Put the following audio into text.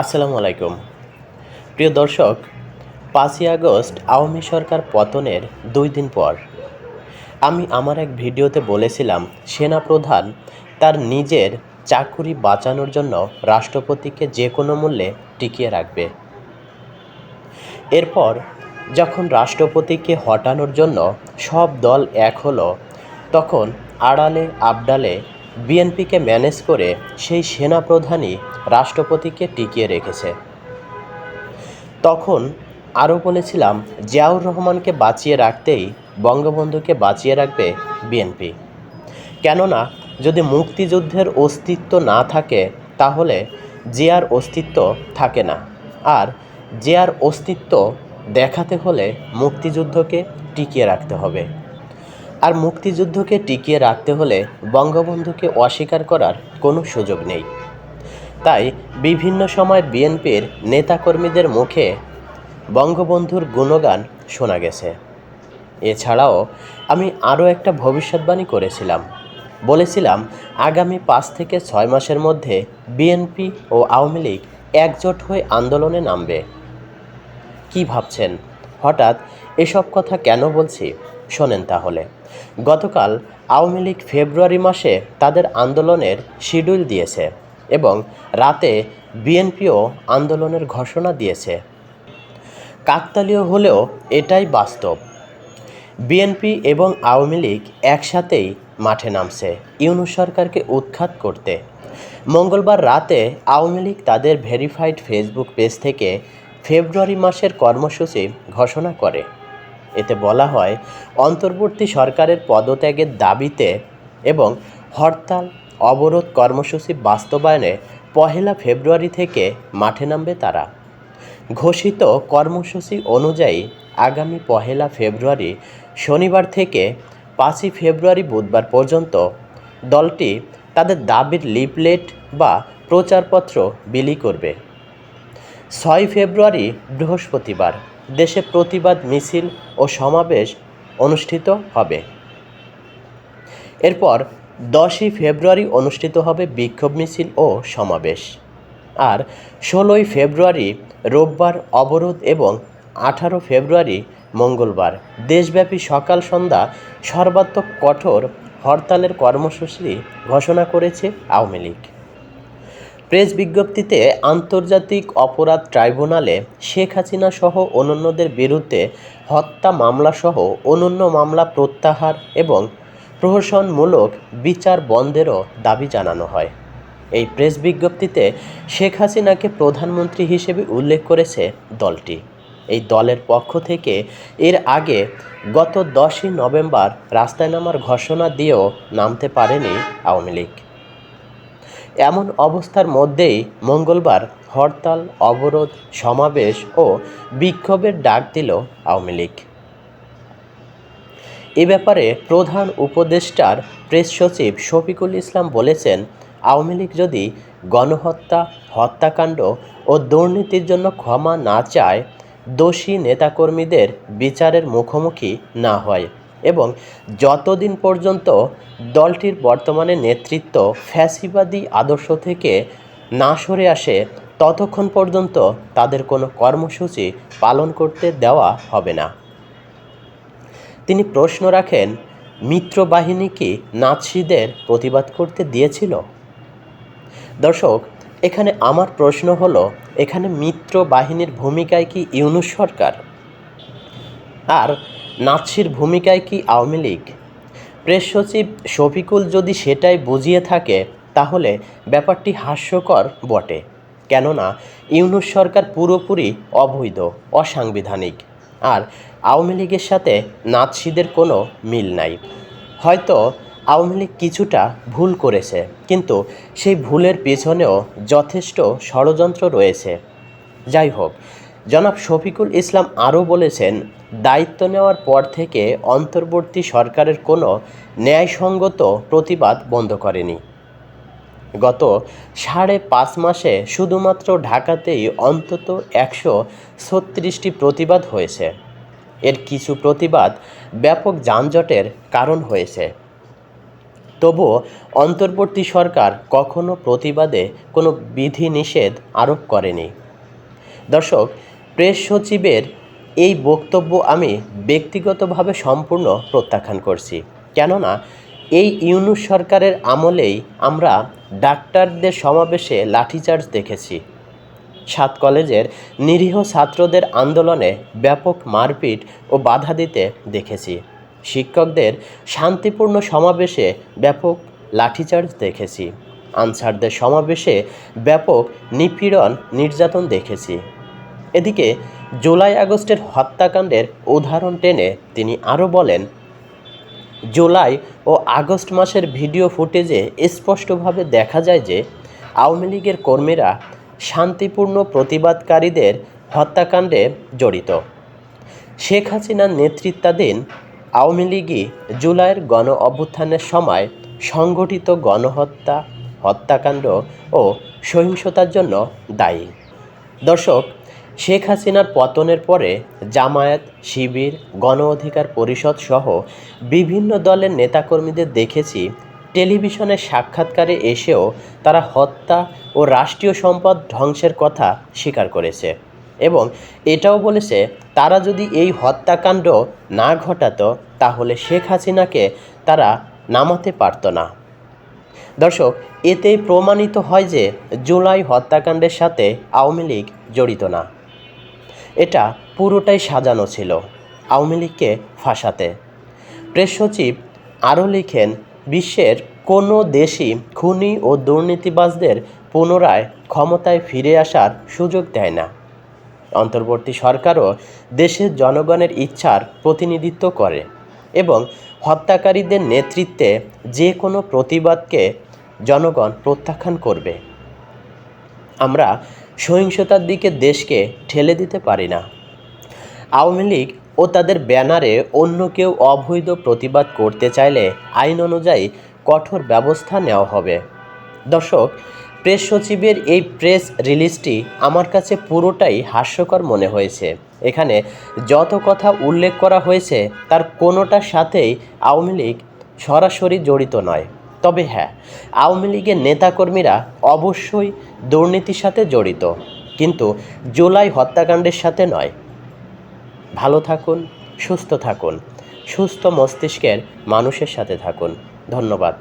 আসসালামু আলাইকুম। প্রিয় দর্শক, পাঁচই আগস্ট আওয়ামী সরকার পতনের দুই দিন পর আমি আমার এক ভিডিওতে বলেছিলাম সেনাপ্রধান তার নিজের চাকুরি বাঁচানোর জন্য রাষ্ট্রপতিকে যে কোনো মূল্যে টিকিয়ে রাখবে। এরপর যখন রাষ্ট্রপতিকে হটানোর জন্য সব দল এক হলো, তখন আড়ালে আবডালে বিএনপিকে ম্যানেজ করে সেই সেনাপ্রধানই রাষ্ট্রপতিকে টিকিয়ে রেখেছে। তখন আরও বলেছিলাম, জিয়াউর রহমানকে বাঁচিয়ে রাখতেই বঙ্গবন্ধুকে বাঁচিয়ে রাখবে বিএনপি। কেননা, যদি মুক্তিযুদ্ধের অস্তিত্ব না থাকে, তাহলে জিয়ার অস্তিত্ব থাকে না। আর জিয়ার অস্তিত্ব দেখাতে হলে মুক্তিযুদ্ধকে টিকিয়ে রাখতে হবে। আর মুক্তিযুদ্ধকে টিকিয়ে রাখতে হলে বঙ্গবন্ধুকে অস্বীকার করার কোনো সুযোগ নেই। তাই বিভিন্ন সময় বিএনপির নেতাকর্মীদের মুখে বঙ্গবন্ধুর গুণগান শোনা গেছে। এছাড়াও আমি আরও একটা ভবিষ্যৎবাণী করেছিলাম। বলেছিলাম আগামী পাঁচ থেকে ছয় মাসের মধ্যে বিএনপি ও আওয়ামী লীগ একজোট হয়ে আন্দোলনে নামবে। কি ভাবছেন? হঠাৎ এসব কথা কেন বলছি? শোনেন তাহলে। গতকাল আওয়ামী লীগ ফেব্রুয়ারি মাসে তাদের আন্দোলনের শিডিউল দিয়েছে এবং রাতে বিএনপিও আন্দোলনের ঘোষণা দিয়েছে। কাকতালীয় হলেও এটাই বাস্তব। বিএনপি এবং আওয়ামী লীগ একসাথেই মাঠে নামছে ইউনু সরকারকে উৎখাত করতে। মঙ্গলবার রাতে আওয়ামী লীগ তাদের ভেরিফাইড ফেসবুক পেজ থেকে ফেব্রুয়ারি মাসের কর্মসূচি ঘোষণা করে। এতে বলা হয়, অন্তর্বর্তী সরকারের পদত্যাগের দাবিতে এবং হরতাল, অবরোধ কর্মসূচি বাস্তবায়নে পহেলা ফেব্রুয়ারি থেকে মাঠে নামবে তারা। ঘোষিত কর্মসূচি অনুযায়ী আগামী পহেলা ফেব্রুয়ারি শনিবার থেকে পাঁচই ফেব্রুয়ারি বুধবার পর্যন্ত দলটি তাদের দাবির লিফলেট বা প্রচারপত্র বিলি করবে। ছয় ফেব্রুয়ারি বৃহস্পতিবার দেশে প্রতিবাদ, মিছিল ও সমাবেশ অনুষ্ঠিত হবে। এরপর দশই ফেব্রুয়ারি অনুষ্ঠিত হবে বিক্ষোভ মিছিল ও সমাবেশ। আর ষোলোই ফেব্রুয়ারি রোববার অবরোধ এবং আঠারো ফেব্রুয়ারি মঙ্গলবার। দেশব্যাপী সকাল সন্ধ্যা সর্বাত্মক কঠোর হরতালের কর্মসূচি ঘোষণা করেছে আওয়ামী লীগ। প্রেস বিজ্ঞপ্তিতে আন্তর্জাতিক অপরাধ ট্রাইব্যুনালে শেখ হাসিনা সহ অন্যান্যদের বিরুদ্ধে হত্যা মামলাসহ অনন্য মামলা প্রত্যাহার এবং প্রহসনমূলক বিচার বন্ধেরও দাবি জানানো হয়। এই প্রেস বিজ্ঞপ্তিতে শেখ হাসিনাকে প্রধানমন্ত্রী হিসেবে উল্লেখ করেছে দলটি। এই দলের পক্ষ থেকে এর আগে গত দশই নভেম্বর রাস্তায় নামার ঘোষণা দিয়েও নামতে পারেনি আওয়ামী লীগ। এমন অবস্থার মধ্যেই মঙ্গলবার হরতাল, অবরোধ, সমাবেশ ও বিক্ষোভের ডাক দিল আওয়ামী লীগ। এ ব্যাপারে প্রধান উপদেষ্টার প্রেস সচিব শফিকুল ইসলাম বলেছেন, আওয়ামী লীগ যদি গণহত্যা, হত্যাকাণ্ড ও দুর্নীতির জন্য ক্ষমা না চায়, দোষী নেতাকর্মীদের বিচারের মুখোমুখি না হয়। এবং যতদিন পর্যন্ত দলটির বর্তমানে নেতৃত্ব ফ্যাসিবাদী আদর্শ থেকে না সরে আসে, ততক্ষণ পর্যন্ত তাদের কোনো কর্মসূচি পালন করতে দেওয়া হবে না। তিনি প্রশ্ন রাখেন, মিত্র বাহিনী কি নাৎসিদের প্রতিবাদ করতে দিয়েছিল? দর্শক, এখানে আমার প্রশ্ন হলো, এখানে মিত্র বাহিনীর ভূমিকায় কি ইউনুস সরকার? আর নাৎসির ভূমিকায় কি আওয়ামী লীগ? প্রেস সচিব শফিকুল যদি সেটাই বুঝিয়ে থাকে, তাহলে ব্যাপারটি হাস্যকর বটে। কেননা, ইউনুস সরকার পুরোপুরি অবৈধ, অসাংবিধানিক। আর আওয়ামী লীগের সাথে নাৎসিদের কোনো মিল নাই। হয়তো আওয়ামী লীগ কিছুটা ভুল করেছে, কিন্তু সেই ভুলের পেছনেও যথেষ্ট ষড়যন্ত্র রয়েছে। যাই হোক জনাব শফিকুল ইসলাম আরও বলেছেন, দায়িত্ব নেওয়ার পর থেকে অন্তর্বর্তী সরকারের কোনো ন্যায়সঙ্গত প্রতিবাদ বন্ধ করেনি। গত সাড়ে পাঁচ মাসে শুধুমাত্র ঢাকাতেই অন্তত একশো ছত্রিশটি প্রতিবাদ হয়েছে। এর কিছু প্রতিবাদ ব্যাপক যানজটের কারণ হয়েছে। তবুও অন্তর্বর্তী সরকার কখনো প্রতিবাদে কোনো বিধিনিষেধ আরোপ করেনি। দর্শক প্রেস সচিবের এই বক্তব্য আমি ব্যক্তিগতভাবে সম্পূর্ণ প্রত্যাখ্যান করছি। কেননা, এই ইউনুস সরকারের আমলেই আমরা ডাক্তারদের সমাবেশে লাঠিচার্জ দেখেছি। সাত কলেজের নিরীহ ছাত্রদের আন্দোলনে ব্যাপক মারপিট ও বাধা দিতে দেখেছি। শিক্ষকদের শান্তিপূর্ণ সমাবেশে ব্যাপক লাঠিচার্জ দেখেছি। আনসারদের সমাবেশে ব্যাপক নিপীড়ন নির্যাতন দেখেছি। এদিকে জুলাই আগস্টের হত্যাকাণ্ডের উদাহরণ টেনে তিনি আরও বলেন, জুলাই ও আগস্ট মাসের ভিডিও ফুটেজে স্পষ্টভাবে দেখা যায় যে আওয়ামী লীগের কর্মীরা শান্তিপূর্ণ প্রতিবাদকারীদের হত্যাকাণ্ডে জড়িত। শেখ হাসিনার নেতৃত্বাধীন আওয়ামী লীগই জুলাইয়ের গণ অভ্যুত্থানের সময় সংগঠিত গণহত্যা, হত্যাকাণ্ড ও সহিংসতার জন্য দায়ী। দর্শক শেখ হাসিনার পতনের পরে জামায়াত, শিবির, গণ অধিকার পরিষদ সহ বিভিন্ন দলের নেতাকর্মীদের দেখেছি টেলিভিশনের সাক্ষাৎকারে এসেও তারা হত্যা ও রাষ্ট্রীয় সম্পদ ধ্বংসের কথা স্বীকার করেছে এবং এটাও বলেছে তারা যদি এই হত্যাকাণ্ড না ঘটাতো তাহলে শেখ হাসিনাকে তারা নামাতে পারতো না। দর্শক, এতেই প্রমাণিত হয় যে জুলাই হত্যাকাণ্ডের সাথে আওয়ামী লীগ জড়িত না। এটা পুরোটাই সাজানো ছিল আওয়ামী লীগকে ফাঁসাতে। প্রেস সচিব আরও লিখেন, বিশ্বের কোনো দেশই খুনি ও দুর্নীতিবাজদের পুনরায় ক্ষমতায় ফিরে আসার সুযোগ দেয় না। অন্তর্বর্তী সরকারও দেশের জনগণের ইচ্ছার প্রতিনিধিত্ব করে এবং হত্যাকারীদের নেতৃত্বে যে কোনো প্রতিবাদকে জনগণ প্রত্যাখ্যান করবে। আমরা সহিংসতার দিকে দেশকে ঠেলে দিতে পারি না। আওয়ামী লীগ ও তাদের ব্যানারে অন্য কেউ অবৈধ প্রতিবাদ করতে চাইলে আইন অনুযায়ী কঠোর ব্যবস্থা নেওয়া হবে। দর্শক, প্রেস সচিবের এই প্রেস রিলিজটি আমার কাছে পুরোটাই হাস্যকর মনে হয়েছে। এখানে যত কথা উল্লেখ করা হয়েছে, তার কোনোটার সাথেই আওয়ামী লীগ সরাসরি জড়িত নয়। তবে হ্যাঁ আওয়ামী লীগের নেতাকর্মীরা অবশ্যই দুর্নীতির সাথে জড়িত। কিন্তু জুলাই হত্যাকাণ্ডের সাথে নয়। ভালো থাকুন, সুস্থ থাকুন, সুস্থ মস্তিষ্কের মানুষের সাথে থাকুন। ধন্যবাদ।